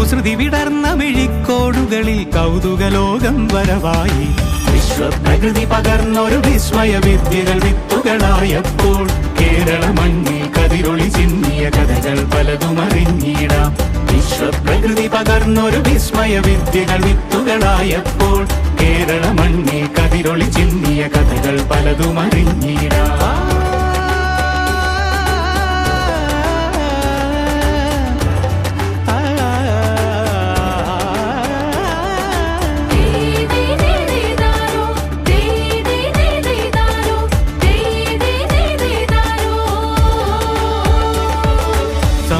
കുസൃതി വിടർന്ന മിഴിക്കോടുകളിൽ കൗതുകലോകം വരവായി. വിശ്വപ്രകൃതി പകർന്നൊരു വിസ്മയ വിദ്യകൾ വിത്തുകളായപ്പോൾ കേരള മണ്ണിൽ കതിരൊളി ചിന്നിയ കഥകൾ പലതും അറിഞ്ഞിടാം. വിശ്വപ്രകൃതി പകർന്നൊരു വിസ്മയ വിദ്യകൾ വിത്തുകളായപ്പോൾ കേരള മണ്ണിൽ കതിരൊളി ചിന്നിയ കഥകൾ പലതും അറിഞ്ഞിടാം.